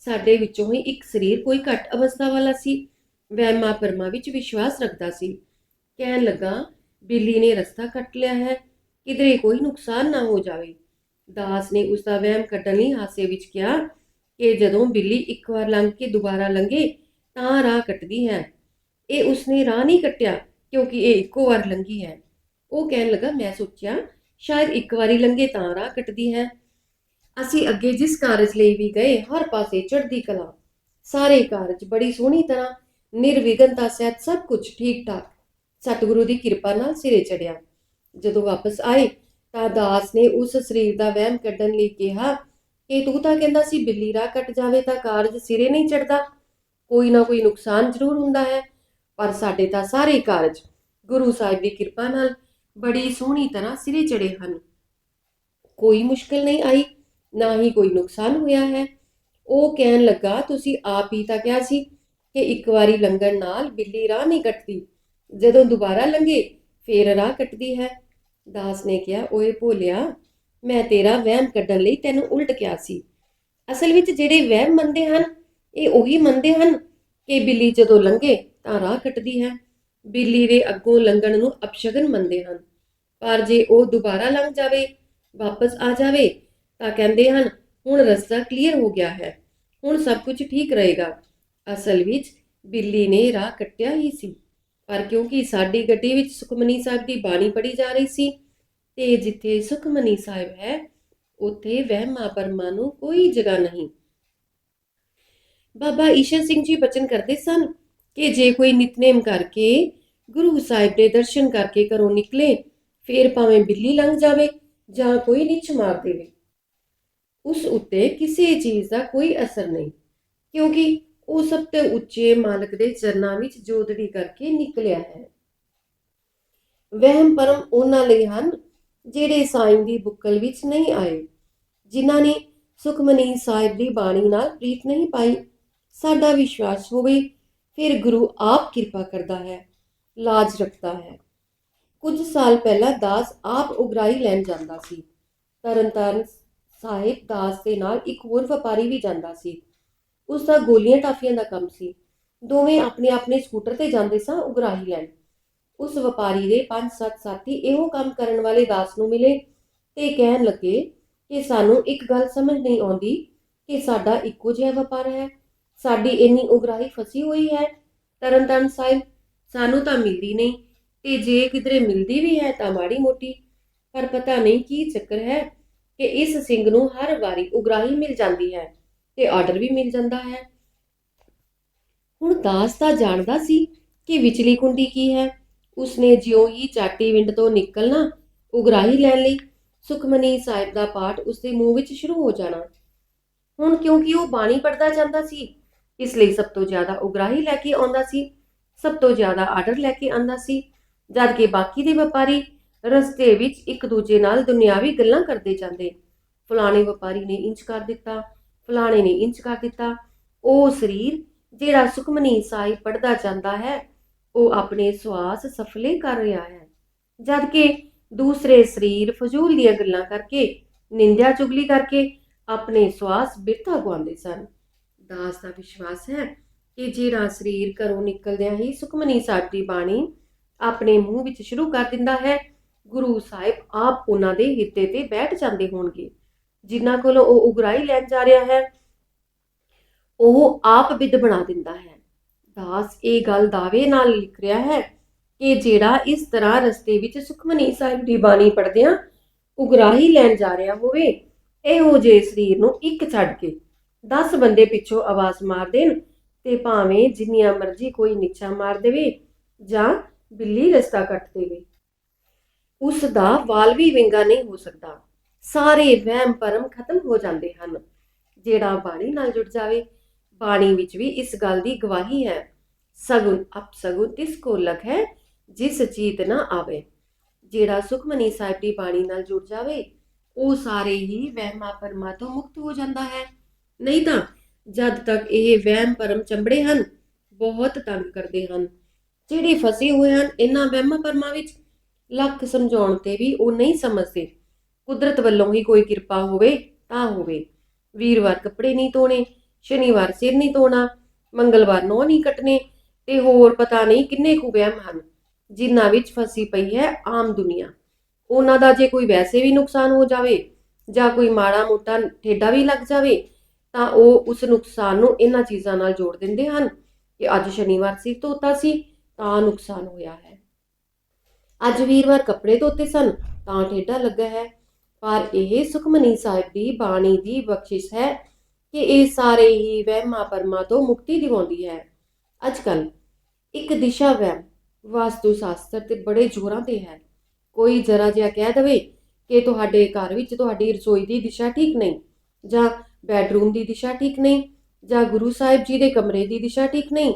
ਸਾਡੇ ਵਿੱਚੋਂ ਹੀ ਇੱਕ ਸਰੀਰ ਕੋਈ ਘੱਟ ਅਵਸਥਾ ਵਾਲਾ ਸੀ। ਵਹਿਮਾਂ ਪਰਮਾ ਵਿੱਚ ਵਿਸ਼ਵਾਸ ਰੱਖਦਾ ਸੀ। ਕਹਿਣ ਲੱਗਾ, ਬਿੱਲੀ ਨੇ ਰਸਤਾ ਕੱਟ ਲਿਆ ਹੈ, ਕਿਧਰੇ ਕੋਈ ਨੁਕਸਾਨ ਨਾ ਹੋ ਜਾਵੇ। ਦਾਸ ਨੇ ਉਸ ਦਾ ਵਹਿਮ ਕੱਢਣ ਲਈ ਹਾਸੇ ਵਿੱਚ ਕਿਹਾ ਕਿ ਜਦੋਂ ਬਿੱਲੀ ਇੱਕ ਵਾਰ ਲੰਘ ਕੇ ਦੁਬਾਰਾ ਲੰਘੇ, ਤਾਂ ਰਾਹ ਕੱਟਦੀ ਹੈ। ਇਹ ਉਸਨੇ ਰਾਹ ਨਹੀਂ ਕੱਟਿਆ, ਕਿਉਂਕਿ ਇਹ ਇੱਕੋ ਵਾਰ ਲੰਘੀ ਹੈ। ਉਹ ਕਹਿਣ ਲੱਗਾ, ਮੈਂ ਸੋਚਿਆ, ਸ਼ਾਇਦ ਇੱਕ ਵਾਰੀ ਲੰਘੇ ਤਾਂ ਰਾਹ ਕੱਟਦੀ ਹੈ। ਅਸੀਂ ਅੱਗੇ ਜਿਸ ਕਾਰਜ ਲਈ ਵੀ ਗਏ, ਹਰ ਪਾਸੇ ਚੜ੍ਹਦੀ ਕਲਾ। ਸਾਰੇ ਕਾਰਜ ਬੜੀ ਸੋਹਣੀ ਤਰ੍ਹਾਂ ਨਿਰਵਿਘਨਤਾ ਸਹਿਤ ਸਭ ਕੁਝ ਠੀਕ ਠਾਕ ਸਤਿਗੁਰੂ ਦੀ ਕਿਰਪਾ ਨਾਲ ਸਿਰੇ ਚੜਿਆ ਜਦੋਂ ਵਾਪਸ ਆਏ, ਤਾਂ ਦਾਸ ਨੇ ਉਸ ਸਰੀਰ ਦਾ ਵਹਿਮ ਕੱਢਣ ਲਈ ਕਿਹਾ ਕਿ ਤੂੰ ਤਾਂ ਕਹਿੰਦਾ ਸੀ ਬਿੱਲੀ ਰਾਹ ਕੱਟ ਜਾਵੇ ਤਾਂ ਕਾਰਜ ਸਿਰੇ ਨਹੀਂ ਚੜਦਾ ਕੋਈ ਨਾ ਕੋਈ ਨੁਕਸਾਨ ਜ਼ਰੂਰ ਹੁੰਦਾ ਹੈ, ਪਰ ਸਾਡੇ ਤਾਂ ਸਾਰੇ ਕਾਰਜ ਗੁਰੂ ਸਾਹਿਬ ਦੀ ਕਿਰਪਾ ਨਾਲ ਬੜੀ ਸੋਹਣੀ ਤਰ੍ਹਾਂ ਸਿਰੇ ਚੜੇ ਹਨ। ਕੋਈ ਮੁਸ਼ਕਲ ਨਹੀਂ ਆਈ। ਨਾ ਹੀ ਕੋਈ ਨੁਕਸਾਨ ਹੋਇਆ ਹੈ। ਉਹ ਕਹਿਣ ਲੱਗਾ, ਤੁਸੀਂ ਆਪ ਹੀ ਤਾਂ ਕਿਹਾ ਸੀ ਕਿ ਇੱਕ ਵਾਰੀ ਲੰਘਣ ਨਾਲ ਬਿੱਲੀ ਰਾਹ ਨਹੀਂ ਕੱਟਦੀ। ਜਦੋਂ ਦੁਬਾਰਾ ਲੰਘੇ, ਫੇਰ ਰਾਹ ਕੱਟਦੀ ਹੈ। ਦਾਸ ਨੇ ਕਿਹਾ, ਓਏ ਭੋਲਿਆ, ਮੈਂ ਤੇਰਾ ਵਹਿਮ ਕੱਢਣ ਲਈ ਤੈਨੂੰ ਉਲਟ ਕਿਹਾ ਸੀ। ਅਸਲ ਵਿੱਚ ਜਿਹੜੇ ਵਹਿਮ ਮੰਨਦੇ ਹਨ, ਇਹ ਉਹੀ ਮੰਨਦੇ ਹਨ ਕਿ ਬਿੱਲੀ ਜਦੋਂ ਲੰਘੇ ਤਾਂ ਰਾਹ ਕੱਟਦੀ ਹੈ। ਬਿੱਲੀ ਦੇ ਅੱਗੋਂ ਲੰਘਣ ਨੂੰ ਅਪਸ਼ਗਨ ਮੰਨਦੇ ਹਨ। ਪਰ ਜੇ ਉਹ ਦੁਬਾਰਾ ਲੰਘ ਜਾਵੇ, ਵਾਪਸ ਆ ਜਾਵੇ ਤਾਂ ਕਹਿੰਦੇ ਹਨ, ਹੁਣ ਰਸਤਾ ਕਲੀਅਰ ਹੋ ਗਿਆ ਹੈ। ਹੁਣ ਸਭ ਕੁਝ ਠੀਕ ਰਹੇਗਾ। ਅਸਲ ਵਿੱਚ ਬਿੱਲੀ ਨੇ ਰਾਹ ਕੱਟਿਆ ਹੀ ਸੀ। ਪਰ ਕਿਉਂਕਿ ਸਾਡੀ ਗੱਡੀ ਵਿੱਚ ਸੁਖਮਨੀ ਸਾਹਿਬ ਦੀ ਬਾਣੀ ਪੜੀ ਜਾ ਰਹੀ ਸੀ ਤੇ ਜਿੱਥੇ ਸੁਖਮਨੀ ਸਾਹਿਬ ਹੈ, ਉੱਥੇ ਵਹਿਮਾਂ ਪਰਮਾ ਨੂੰ ਕੋਈ ਜਗ੍ਹਾ ਨਹੀਂ। ਬਾਬਾ ਈਸ਼ਰ ਸਿੰਘ ਜੀ ਬਚਨ ਕਰਦੇ ਸਨ ਕਿ ਜੇ ਕੋਈ ਨਿਤਨੇਮ ਕਰਕੇ ਗੁਰੂ ਸਾਹਿਬ ਦੇ ਦਰਸ਼ਨ ਕਰਕੇ ਘਰੋਂ ਨਿਕਲੇ, ਫੇਰ ਭਾਵੇਂ ਬਿੱਲੀ ਲੰਘ ਜਾਵੇ ਜਾਂ ਕੋਈ ਨਿੱਛ ਮਾਰ ਦੇਵੇ। ਉਸ ਉੱਤੇ ਕਿਸੇ ਚੀਜ਼ ਦਾ ਕੋਈ ਅਸਰ ਨਹੀਂ, ਕਿਉਂਕਿ ਉਹ ਸਭ ਤੋਂ ਉੱਚੇ ਮਾਲਕ ਦੇ ਚਰਨਾਂ ਵਿੱਚ ਜੋਦੜੀ ਕਰਕੇ ਨਿਕਲਿਆ ਹੈ। ਵਹਿਮ ਪਰਮ ਉਹਨਾਂ ਲਈ ਹਨ ਜਿਹੜੇ ਸਾਈਂ ਦੀ ਬੁੱਕਲ ਵਿੱਚ ਨਹੀਂ ਆਏ, ਜਿਨ੍ਹਾਂ ਨੇ ਸੁਖਮਨੀ ਸਾਹਿਬ ਦੀ ਬਾਣੀ ਨਾਲ ਪ੍ਰੀਤ ਨਹੀਂ ਪਾਈ। ਸਾਡਾ ਵਿਸ਼ਵਾਸ ਹੋਵੇ, ਫਿਰ ਗੁਰੂ ਆਪ ਕਿਰਪਾ ਕਰਦਾ ਹੈ, ਲਾਜ ਰੱਖਦਾ ਹੈ। ਕੁਝ ਸਾਲ ਪਹਿਲਾਂ ਦਾਸ ਆਪ ਉਗਰਾਈ ਲੈਣ ਜਾਂਦਾ ਸੀ। ਤਰਨਤਾਰਨ ਸਾਹਿਬ ਦਾਸ ਦੇ ਨਾਲ ਇੱਕ ਹੋਰ ਵਪਾਰੀ ਵੀ ਜਾਂਦਾ ਸੀ। ਉਸ ਦਾ ਗੋਲੀਆਂ ਟਾਫੀਆਂ ਦਾ ਕੰਮ ਸੀ। ਦੋਵੇਂ ਆਪਣੇ ਆਪਣੇ ਸਕੂਟਰ ਤੇ ਜਾਂਦੇ ਸਾਂ ਉਗਰਾਹੀ ਲੈਣ। ਉਸ ਵਪਾਰੀ ਦੇ ਪੰਜ ਸੱਤ ਸਾਥੀ ਇਹੋ ਕੰਮ ਕਰਨ ਵਾਲੇ ਦਾਸ ਨੂੰ ਮਿਲੇ ਤੇ ਕਹਿਣ ਲੱਗੇ ਕਿ ਸਾਨੂੰ ਇੱਕ ਗੱਲ ਸਮਝ ਨਹੀਂ ਆਉਂਦੀ ਕਿ ਸਾਡਾ ਇੱਕੋ ਜਿਹਾ ਵਪਾਰ ਹੈ। ਸਾਡੀ ਇੰਨੀ ਉਗਰਾਹੀ ਫਸੀ ਹੋਈ ਹੈ। ਤਰਨਤਾਰਨ ਸਾਹਿਬ, ਸਾਨੂੰ ਤਾਂ ਮਿਲਦੀ ਨਹੀਂ ਤੇ ਜੇ ਕਿਧਰੇ ਮਿਲਦੀ ਵੀ ਹੈ ਤਾਂ ਮਾੜੀ ਮੋਟੀ। ਪਰ ਪਤਾ ਨਹੀਂ ਕੀ ਚੱਕਰ ਹੈ। ਕਿ ਇਸ ਸਿੰਘ ਨੂੰ ਹਰ ਵਾਰੀ ਉਗਰਾਹੀ ਮਿਲ ਜਾਂਦੀ ਹੈ ਤੇ ਆਰਡਰ ਵੀ ਮਿਲ ਜਾਂਦਾ ਹੈ। ਹੁਣ ਦਾਸ ਤਾਂ ਜਾਣਦਾ ਸੀ ਕਿ ਵਿਚਲੀ ਕੁੰਡੀ ਕੀ ਹੈ। ਉਸਨੇ ਜਿਉਂ ਹੀ ਚਾਟੀ ਵਿੰਡ ਤੋਂ ਨਿਕਲਣਾ ਉਗਰਾਹੀ ਲੈਣ ਲਈ ਸੁਖਮਨੀ ਸਾਹਿਬ ਦਾ ਪਾਠ ਉਸਦੇ ਮੂੰਹ ਵਿੱਚ ਸ਼ੁਰੂ ਹੋ ਜਾਣਾ। ਹੁਣ ਕਿਉਂਕਿ ਉਹ ਬਾਣੀ ਪੜਦਾ ਜਾਂਦਾ ਸੀ, ਇਸ ਲਈ ਸਭ ਤੋਂ ਜ਼ਿਆਦਾ ਉਗਰਾਹੀ ਲੈ ਕੇ ਆਉਂਦਾ ਸੀ, ਸਭ ਤੋਂ ਜ਼ਿਆਦਾ ਆਰਡਰ ਲੈ ਕੇ ਆਉਂਦਾ ਸੀ। ਜਦ ਕਿ ਬਾਕੀ ਦੇ ਵਪਾਰੀ ਰਸਤੇ ਵਿੱਚ ਇੱਕ ਦੂਜੇ ਨਾਲ ਦੁਨਿਆਵੀ ਗੱਲਾਂ ਕਰਦੇ ਜਾਂਦੇ। ਫਲਾਣੇ ਵਪਾਰੀ ਨੇ ਇੰਚ ਕਰ ਦਿੱਤਾ, ਫਲਾਣੇ ਨੇ ਇੰਚ ਕਰ ਦਿੱਤਾ। ਉਹ ਸਰੀਰ ਜਿਹੜਾ ਸੁਖਮਨੀ ਸਾਹਿਬ ਪੜਦਾ ਜਾਂਦਾ ਹੈ, ਉਹ ਆਪਣੇ ਸਵਾਸ ਸਫਲੇ ਕਰ ਰਿਹਾ ਹੈ। ਜਦ ਕਿ ਦੂਸਰੇ ਸਰੀਰ ਫਜ਼ੂਲ ਦੀਆਂ ਗੱਲਾਂ ਕਰਕੇ, ਨਿੰਦਿਆ ਚੁਗਲੀ ਕਰਕੇ ਆਪਣੇ ਸਵਾਸ ਬਿਰਥਾ ਗਵਾਉਂਦੇ ਸਨ। ਦਾਸ ਦਾ ਵਿਸ਼ਵਾਸ ਹੈ ਕਿ ਜਿਹੜਾ ਸਰੀਰ ਘਰੋਂ ਨਿਕਲਦਿਆਂ ਹੀ ਸੁਖਮਨੀ ਸਾਹਿਬ ਦੀ ਬਾਣੀ ਆਪਣੇ ਮੂੰਹ ਵਿੱਚ ਸ਼ੁਰੂ ਕਰ ਦਿੰਦਾ ਹੈ ਗੁਰੂ ਸਾਹਿਬ ਆਪ ਉਹਨਾਂ ਦੇ ਹਿੱਤੇ ਤੇ ਬੈਠ ਜਾਂਦੇ ਹੋਣਗੇ। ਜਿਨ੍ਹਾਂ ਕੋਲੋਂ ਉਹ ਉਗਰਾਈ ਲੈਣ ਜਾ ਰਿਹਾ ਹੈ, ਉਹ ਆਪ ਵਿਦ ਬਣਾ ਦਿੰਦਾ ਹੈ। ਦਾਸ ਇਹ ਗੱਲ ਦਾਅਵੇ ਨਾਲ ਲਿਖ ਰਿਹਾ ਹੈ ਕਿ ਜਿਹੜਾ ਇਸ ਤਰ੍ਹਾਂ ਰਸਤੇ ਵਿੱਚ ਸੁਖਮਨੀ ਸਾਹਿਬ ਦੀ ਬਾਣੀ ਪੜਦਿਆਂ ਉਗਰਾਹੀ ਲੈਣ ਜਾ ਰਿਹਾ ਹੋਵੇ, ਇਹੋ ਜੇ ਸਰੀਰ ਨੂੰ ਇੱਕ ਛੱਡ ਕੇ 10 ਬੰਦੇ ਪਿੱਛੋਂ ਆਵਾਜ਼ ਮਾਰ ਦੇਣ ਤੇ ਭਾਵੇਂ ਜਿੰਨੀਆਂ ਮਰਜ਼ੀ ਕੋਈ ਨਿੱਛਾ ਮਾਰ ਦੇਵੇ ਜਾਂ ਬਿੱਲੀ ਰਸਤਾ ਕੱਟ ਦੇਵੇ। ਉਸ ਦਾ ਵਾਲ ਵੀ ਵਿੰਗਾ ਨਹੀਂ ਹੋ ਸਕਦਾ। ਸਾਰੇ ਵਹਿਮ ਭਰਮ ਖਤਮ ਹੋ ਜਾਂਦੇ ਹਨ। ਜਿਹੜਾ ਬਾਣੀ ਨਾਲ ਜੁੜ ਜਾਵੇ, ਬਾਣੀ ਵਿੱਚ ਵੀ ਇਸ ਗੱਲ ਦੀ ਗਵਾਹੀ ਹੈ ਸਗੁਨ ਅਪਸਗੁਨ ਤਿਸ ਕੋ ਲਖ ਹੈ, ਜਿਸ ਚੀਤ ਨਾ ਆਵੇ। ਜਿਹੜਾ ਸੁਖਮਨੀ ਸਾਹਿਬ ਦੀ ਬਾਣੀ ਨਾਲ ਜੁੜ ਜਾਵੇ, ਉਹ ਸਾਰੇ ਹੀ ਵਹਿਮਾਂ ਭਰਮਾਂ ਤੋਂ ਮੁਕਤ ਹੋ ਜਾਂਦਾ ਹੈ। ਨਹੀਂ ਤਾਂ ਜਦ ਤੱਕ ਇਹ ਵਹਿਮ ਭਰਮ ਚੰਬੜੇ ਹਨ, ਬਹੁਤ ਤੰਗ ਕਰਦੇ ਹਨ। ਜਿਹੜੇ ਫਸੇ ਹੋਏ ਹਨ, ਇਹਨਾਂ ਵਹਿਮਾਂ ਭਰਮਾਂ ਵਿੱਚ ਲੱਖ ਸਮਝਾਉਣ ਤੇ ਵੀ ਉਹ ਨਹੀਂ ਸਮਝਦੇ। ਕੁਦਰਤ ਵੱਲੋਂ ਹੀ ਕੋਈ ਕਿਰਪਾ ਹੋਵੇ ਤਾਂ ਹੋਵੇ। ਵੀਰਵਾਰ ਕੱਪੜੇ ਨਹੀਂ ਧੋਣੇ, ਸ਼ਨੀਵਾਰ ਸਿਰ ਨਹੀਂ ਧੋਣਾ, ਮੰਗਲਵਾਰ ਨੋਹ ਨਹੀਂ ਕੱਟਣੇ ਤੇ ਹੋਰ ਪਤਾ ਨਹੀਂ ਕਿੰਨੇ ਕੁ ਵਹਿਮ ਹਨ, ਜਿਨ੍ਹਾਂ ਵਿੱਚ ਫਸੀ ਪਈ ਹੈ ਆਮ ਦੁਨੀਆ। ਉਹਨਾਂ ਦਾ ਜੇ ਕੋਈ ਵੈਸੇ ਵੀ ਨੁਕਸਾਨ ਹੋ ਜਾਵੇ ਜਾਂ ਕੋਈ ਮਾੜਾ ਮੋਟਾ ਠੇਡਾ ਵੀ ਲੱਗ ਜਾਵੇ, ਤਾਂ ਉਹ ਉਸ ਨੁਕਸਾਨ ਨੂੰ ਇਹਨਾਂ ਚੀਜ਼ਾਂ ਨਾਲ ਜੋੜ ਦਿੰਦੇ ਹਨ ਕਿ ਅੱਜ ਸ਼ਨੀਵਾਰ ਸੀ ਧੋਤਾ ਸੀ, ਤਾਂ ਨੁਕਸਾਨ ਹੋਇਆ ਹੈ। ਅੱਜ ਵੀਰਵਾਰ ਕੱਪੜੇ ਧੋਤੇ ਸਨ, ਤਾਂ ਠੇਡਾ ਲੱਗਾ ਹੈ। ਪਰ ਇਹ ਸੁਖਮਨੀ ਸਾਹਿਬ ਦੀ ਬਾਣੀ ਦੀ ਬਖਸ਼ਿਸ਼ ਹੈ ਕਿ ਇਹ ਸਾਰੇ ਹੀ ਵਹਿਮਾਂ ਪਰਮਾ ਤੋਂ ਮੁਕਤੀ ਦਿਵਾਉਂਦੀ ਹੈ। ਅੱਜ ਕੱਲ ਇੱਕ ਦਿਸ਼ਾ ਵਹਿਮ ਵਾਸਤੂ ਸ਼ਾਸਤਰ ਤੇ ਬੜੇ ਜ਼ੋਰਾਂ ਤੇ ਹੈ। ਕੋਈ ਜਰਾ ਜਿਹਾ ਕਹਿ ਦਵੇ ਕਿ ਤੁਹਾਡੇ ਘਰ ਵਿੱਚ ਤੁਹਾਡੀ ਰਸੋਈ ਦੀ ਦਿਸ਼ਾ ਠੀਕ ਨਹੀਂ, ਜਾਂ ਬੈਡਰੂਮ ਦੀ ਦਿਸ਼ਾ ਠੀਕ ਨਹੀਂ, ਜਾਂ ਗੁਰੂ ਸਾਹਿਬ ਜੀ ਦੇ ਕਮਰੇ ਦੀ ਦਿਸ਼ਾ ਠੀਕ ਨਹੀਂ,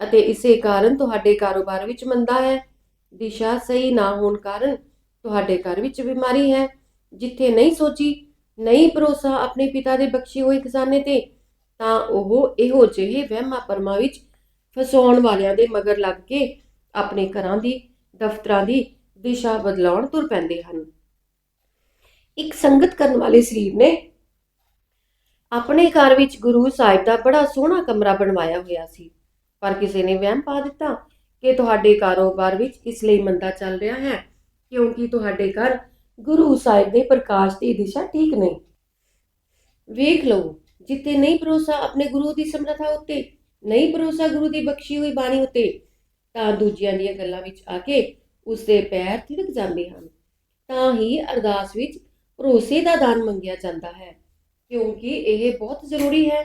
ਅਤੇ ਇਸੇ ਕਾਰਨ ਤੁਹਾਡੇ ਕਾਰੋਬਾਰ ਵਿੱਚ ਮੰਦਾ ਹੈ। ਦਿਸ਼ਾ ਸਹੀ ਨਾ ਹੋਣ ਕਾਰਨ ਤੁਹਾਡੇ ਘਰ ਵਿੱਚ ਬਿਮਾਰੀ ਹੈ। ਜਿੱਥੇ ਨਹੀਂ ਸੋਚੀ, ਨਹੀਂ ਭਰੋਸਾ ਆਪਣੇ ਪਿਤਾ ਦੇ ਬਖਸ਼ੇ ਹੋਏ ਖਜ਼ਾਨੇ ਤੇ, ਤਾਂ ਉਹ ਇਹੋ ਜਿਹੇ ਵਹਿਮਾਂ ਪਰਮਾਂ ਵਿੱਚ ਫਸਾਉਣ ਵਾਲਿਆਂ ਦੇ ਮਗਰ ਲੱਗ ਕੇ ਆਪਣੇ ਘਰਾਂ ਦੀ, ਦਫ਼ਤਰਾਂ ਦੀ ਦਿਸ਼ਾ ਬਦਲਾਉਣ ਤੁਰ ਪੈਂਦੇ ਹਨ। ਇੱਕ ਸੰਗਤ ਕਰਨ ਵਾਲੇ ਸਰੀਰ ਨੇ ਆਪਣੇ ਘਰ ਵਿੱਚ ਗੁਰੂ ਸਾਹਿਬ ਦਾ ਬੜਾ ਸੋਹਣਾ ਕਮਰਾ ਬਣਵਾਇਆ ਹੋਇਆ ਸੀ। ਪਰ ਕਿਸੇ ਨੇ ਵਹਿਮ ਪਾ ਦਿੱਤਾ। ਕਿ ਤੁਹਾਡੇ ਕਾਰੋਬਾਰ ਵਿੱਚ ਇਸ ਲਈ ਮੰਦਾ ਚੱਲ ਰਿਹਾ ਹੈ, ਕਿਉਂਕਿ ਤੁਹਾਡੇ ਘਰ ਗੁਰੂ ਸਾਹਿਬ ਦੇ ਪ੍ਰਕਾਸ਼ ਦੀ ਦਿਸ਼ਾ ਠੀਕ ਨਹੀਂ। ਵੇਖ ਲਓ, ਜਿੱਥੇ ਨਹੀਂ ਭਰੋਸਾ ਆਪਣੇ ਗੁਰੂ ਦੀ ਸਮਰੱਥਾ ਉੱਤੇ, ਨਹੀਂ ਭਰੋਸਾ ਗੁਰੂ ਦੀ ਬਖਸ਼ੀ ਹੋਈ ਬਾਣੀ ਉੱਤੇ, ਤਾਂ ਦੂਜਿਆਂ ਦੀਆਂ ਗੱਲਾਂ ਵਿੱਚ ਆ ਕੇ ਉਸ ਦੇ ਪੈਰ ਥਿੜਕ ਜਾਂਦੇ ਹਨ। ਤਾਂ ਹੀ ਅਰਦਾਸ ਵਿੱਚ ਭਰੋਸੇ ਦਾ ਦਾਨ ਮੰਗਿਆ ਜਾਂਦਾ ਹੈ, ਕਿਉਂਕਿ ਇਹ ਬਹੁਤ ਜ਼ਰੂਰੀ ਹੈ।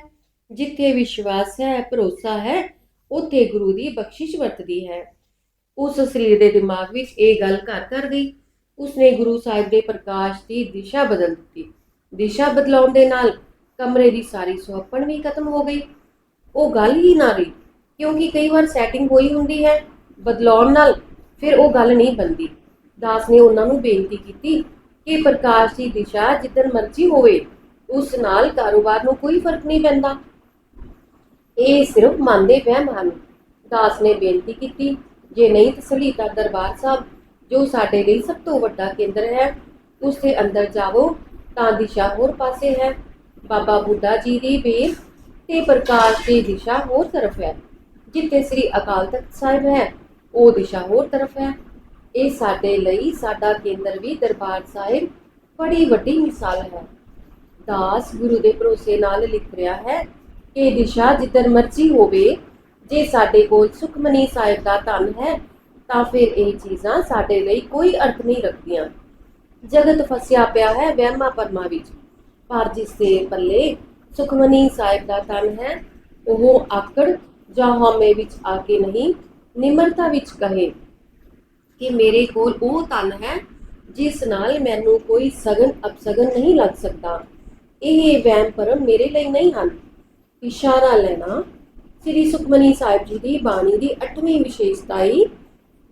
ਜਿੱਥੇ ਵਿਸ਼ਵਾਸ ਹੈ, ਭਰੋਸਾ ਹੈ ਉੱਥੇ ਗੁਰੂ ਦੀ ਬਖਸ਼ਿਸ਼ ਵਰਤਦੀ ਹੈ। ਉਸ ਸਰੀਰ ਦੇ ਦਿਮਾਗ ਵਿੱਚ ਇਹ ਗੱਲ ਘਰ ਕਰ ਗਈ। ਉਸਨੇ ਗੁਰੂ ਸਾਹਿਬ ਦੇ ਪ੍ਰਕਾਸ਼ ਦੀ ਦਿਸ਼ਾ ਬਦਲ ਦਿੱਤੀ। ਦਿਸ਼ਾ ਬਦਲਾਉਣ ਦੇ ਨਾਲ ਕਮਰੇ ਦੀ ਸਾਰੀ ਸੁਹੱਪਣ ਵੀ ਖਤਮ ਹੋ ਗਈ। ਉਹ ਗੱਲ ਹੀ ਨਾ ਰਹੀ, ਕਿਉਂਕਿ ਕਈ ਵਾਰ ਸੈਟਿੰਗ ਹੋਈ ਹੁੰਦੀ ਹੈ। ਬਦਲਾਉਣ ਨਾਲ ਫਿਰ ਉਹ ਗੱਲ ਨਹੀਂ ਬਣਦੀ। ਦਾਸ ਨੇ ਉਹਨਾਂ ਨੂੰ ਬੇਨਤੀ ਕੀਤੀ ਕਿ ਪ੍ਰਕਾਸ਼ ਦੀ ਦਿਸ਼ਾ ਜਿੱਧਰ ਮਰਜ਼ੀ ਹੋਵੇ, ਉਸ ਨਾਲ ਕਾਰੋਬਾਰ ਨੂੰ ਕੋਈ ਫ਼ਰਕ ਨਹੀਂ ਪੈਂਦਾ। ਇਹ ਸਿਰਫ ਮਨ ਦੇ ਵਹਿਮ ਹਨ ਦਾਸ ਨੇ ਬੇਨਤੀ ਕੀਤੀ, ਜੇ ਨਹੀਂ ਤਸਲੀ ਤਾਂ ਦਰਬਾਰ ਸਾਹਿਬ, ਜੋ ਸਾਡੇ ਲਈ ਸਭ ਤੋਂ ਵੱਡਾ ਕੇਂਦਰ ਹੈ ਉਸ ਦੇ ਅੰਦਰ ਜਾਵੋ, ਤਾਂ ਦਿਸ਼ਾ ਹੋਰ ਪਾਸੇ ਹੈ। ਬਾਬਾ ਬੁੱਢਾ ਜੀ ਦੀ ਬੇਰ ਤੇ ਪ੍ਰਕਾਸ਼ ਦੀ ਦਿਸ਼ਾ ਹੋਰ ਤਰਫ ਹੈ। ਜਿੱਥੇ ਸ੍ਰੀ ਅਕਾਲ ਤਖਤ ਸਾਹਿਬ ਹੈ, ਉਹ ਦਿਸ਼ਾ ਹੋਰ ਤਰਫ ਹੈ। ਇਹ ਸਾਡੇ ਲਈ ਸਾਡਾ ਕੇਂਦਰ ਵੀ ਦਰਬਾਰ ਸਾਹਿਬ ਬੜੀ ਵੱਡੀ ਮਿਸਾਲ ਹੈ। ਦਾਸ ਗੁਰੂ ਦੇ ਭਰੋਸੇ ਨਾਲ ਲਿਖ ਰਿਹਾ ਹੈ ਇਹ ਦਿਸ਼ਾ ਜਿੱਧਰ ਮਰਜ਼ੀ ਹੋਵੇ, ਜੇ ਸਾਡੇ ਕੋਲ ਸੁਖਮਨੀ ਸਾਹਿਬ ਦਾ ਧਨ ਹੈ, ਤਾਂ ਫਿਰ ਇਹ ਚੀਜ਼ਾਂ ਸਾਡੇ ਲਈ ਕੋਈ ਅਰਥ ਨਹੀਂ ਰੱਖਦੀਆਂ। ਜਗਤ ਫਸਿਆ ਪਿਆ ਹੈ ਵਹਿਮਾਂ ਪਰਮਾਂ ਵਿੱਚ, ਪਰ ਜਿਸ ਦੇ ਪੱਲੇ ਸੁਖਮਨੀ ਸਾਹਿਬ ਦਾ ਧਨ ਹੈ, ਉਹ ਆਕੜ ਜਾਂ ਹਉਮੈ ਵਿੱਚ ਆ ਕੇ ਨਹੀਂ, ਨਿਮਰਤਾ ਵਿੱਚ ਕਹੇ ਕਿ ਮੇਰੇ ਕੋਲ ਉਹ ਧਨ ਹੈ, ਜਿਸ ਨਾਲ ਮੈਨੂੰ ਕੋਈ ਸਗਨ ਅਪਸਗਨ ਨਹੀਂ ਲੱਗ ਸਕਦਾ। ਇਹ ਵਹਿਮ ਭਰਮ ਮੇਰੇ ਲਈ ਨਹੀਂ ਹਨ। ਇਸ਼ਾਰਾ ਲੈਣਾ ਸ੍ਰੀ ਸੁਖਮਨੀ ਸਾਹਿਬ ਜੀ ਦੀ ਬਾਣੀ ਦੀ 8ਵੀਂ ਵਿਸ਼ੇਸ਼ਤਾ ਈ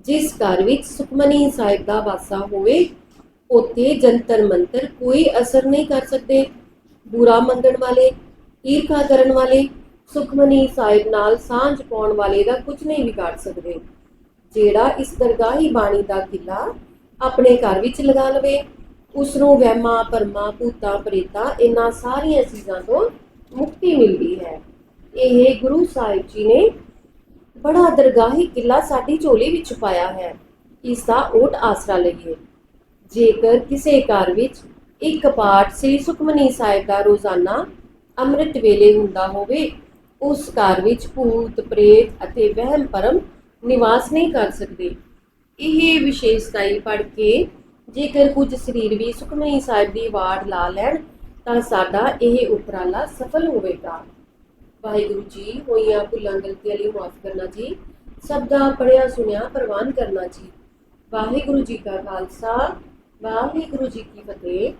ਜਿਸ ਘਰ ਵਿੱਚ ਸੁਖਮਨੀ ਸਾਹਿਬ ਦਾ ਵਾਸਾ ਹੋਵੇ, ਉੱਥੇ ਜੰਤਰ ਮੰਤਰ ਕੋਈ ਅਸਰ ਨਹੀਂ ਕਰ ਸਕਦੇ। ਬੁਰਾ ਮੰਗਣ ਵਾਲੇ, ਈਰਖਾ ਕਰਨ ਵਾਲੇ, ਸੁਖਮਨੀ ਸਾਹਿਬ ਨਾਲ ਸਾਂਝ ਪਾਉਣ ਵਾਲੇ ਦਾ ਕੁਝ ਨਹੀਂ ਵਿਗਾੜ ਸਕਦੇ। ਜਿਹੜਾ ਇਸ ਦਰਗਾਹੀ ਬਾਣੀ ਦਾ ਕਿਲਾ ਆਪਣੇ ਘਰ ਵਿੱਚ ਲਗਾ ਲਵੇ ਉਸ ਨੂੰ ਵਹਿਮਾਂ ਪਰਮਾ ਭੂਤਾਂ, ਪ੍ਰੇਤਾਂ ਇਹਨਾਂ ਸਾਰੀਆਂ ਚੀਜ਼ਾਂ ਤੋਂ ਮੁਕਤੀ ਮਿਲਦੀ ਹੈ। ਇਹ ਗੁਰੂ ਸਾਹਿਬ ਜੀ ਨੇ ਬੜਾ ਦਰਗਾਹੀ ਕਿਲਾ ਸਾਡੀ ਝੋਲੀ ਵਿੱਚ ਪਾਇਆ ਹੈ। ਇਸ ਦਾ ਓਟ ਆਸਰਾ ਲਈਏ। ਜੇਕਰ ਕਿਸੇ ਘਰ ਵਿੱਚ ਇੱਕ ਪਾਠ ਸ੍ਰੀ ਸੁਖਮਨੀ ਸਾਹਿਬ ਦਾ ਰੋਜ਼ਾਨਾ ਅੰਮ੍ਰਿਤ ਵੇਲੇ ਹੁੰਦਾ ਹੋਵੇ, ਉਸ ਘਰ ਵਿੱਚ ਭੂਤ, ਪ੍ਰੇਤ ਅਤੇ ਵਹਿਮ ਪਰਮ ਨਿਵਾਸ ਨਹੀਂ ਕਰ ਸਕਦੇ। ਇਹ ਵਿਸ਼ੇਸ਼ਤਾਈ ਪੜ ਕੇ ਜੇਕਰ ਕੁਝ ਸਰੀਰ ਵੀ ਸੁਖਮਨੀ ਸਾਹਿਬ ਦੀ ਵਾਰ ਲਾ ਲੈਣ ਤਾਂ ਸਾਡਾ ਇਹ ਉਪਰਾਲਾ ਸਫਲ ਹੋਵੇਗਾ। ਵਾਹਿਗੁਰੂ ਜੀ ਹੋਈਆਂ ਭੁੱਲਾਂ ਗਲਤੀਆਂ ਲਈ ਮਾਫ ਕਰਨਾ ਜੀ। ਸਭ ਦਾ ਪੜਿਆ ਸੁਣਿਆ, ਪ੍ਰਵਾਨ ਕਰਨਾ ਜੀ। ਵਾਹਿਗੁਰੂ ਜੀ ਕਾ ਖਾਲਸਾ, ਵਾਹਿਗੁਰੂ ਜੀ ਕੀ ਫਤਿਹ।